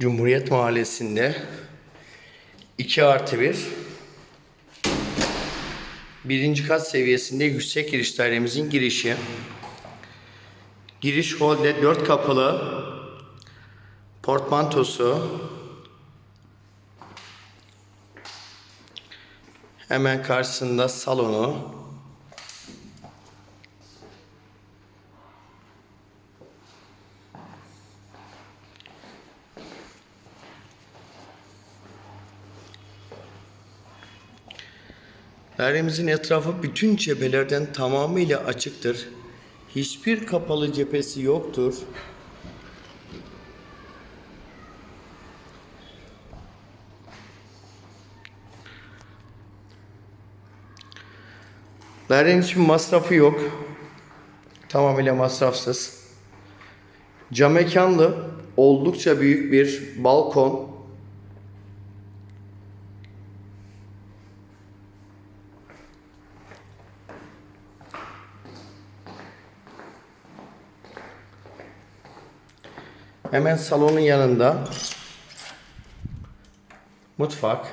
Cumhuriyet Mahallesi'nde 2 artı 1 birinci kat seviyesinde yüksek giriş dairemizin girişi. Giriş holde 4 kapılı portmantosu hemen karşısında salonu Dairemizin etrafı bütün cephelerden tamamıyla açıktır. Hiçbir kapalı cephesi yoktur. Dairenin hiçbir masrafı yok. Tamamıyla masrafsız. Cam mekanlı, oldukça büyük bir balkon. Hemen salonun yanında mutfak.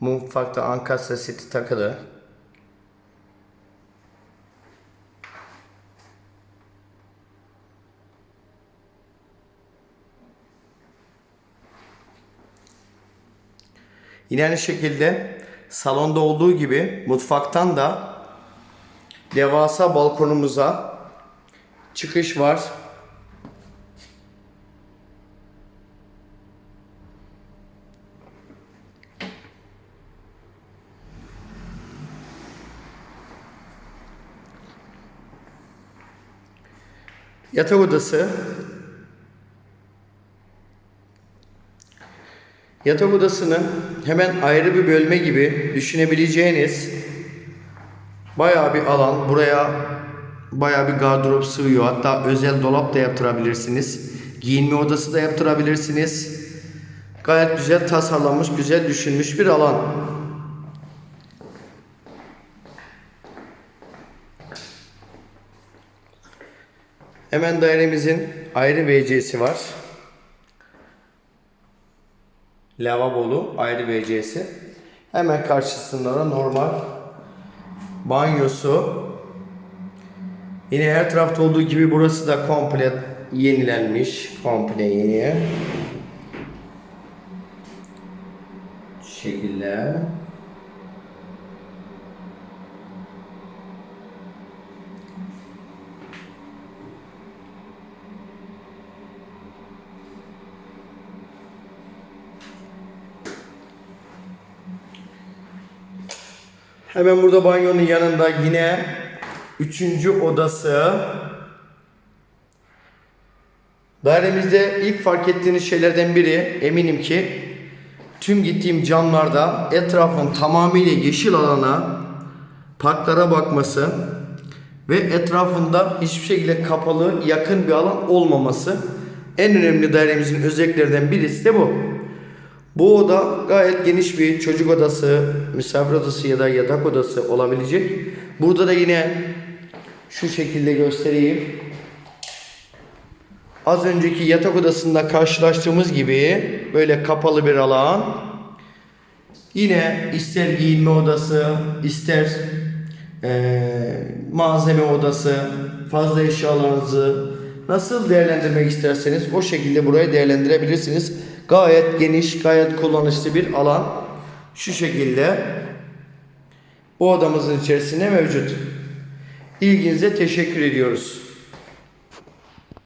Mutfakta ankastre seti takılı. Yine aynı şekilde salonda olduğu gibi mutfaktan da devasa balkonumuza çıkış var. Yatak odası. Yatak odasını hemen ayrı bir bölme gibi düşünebileceğiniz bayağı bir alan. Buraya bayağı bir gardırop sığıyor. Hatta özel dolap da yaptırabilirsiniz. Giyinme odası da yaptırabilirsiniz. Gayet güzel tasarlanmış, güzel düşünmüş bir alan. Hemen dairemizin ayrı WC'si var. Lavabolu ayrı WC'si. Hemen karşısında da normal banyosu. Yine her tarafta olduğu gibi burası da komple yenilenmiş. Komple yeni. Şu Hemen burada banyonun yanında yine üçüncü odası. Dairemizde ilk fark ettiğiniz şeylerden biri eminim ki tüm gittiğim camlarda etrafın tamamıyla yeşil alana, parklara bakması ve etrafında hiçbir şekilde kapalı, yakın bir alan olmaması en önemli dairemizin özelliklerinden birisi de bu. Bu oda gayet geniş bir çocuk odası, misafir odası ya da yatak odası olabilecek. Burada da yine şu şekilde göstereyim. Az önceki yatak odasında karşılaştığımız gibi böyle kapalı bir alan. Yine ister giyinme odası, ister eee, malzeme odası, fazla eşyalarınızı nasıl değerlendirmek isterseniz o şekilde burayı değerlendirebilirsiniz. Gayet geniş, gayet kullanışlı bir alan. Şu şekilde bu odamızın içerisinde mevcut. İlginize teşekkür ediyoruz.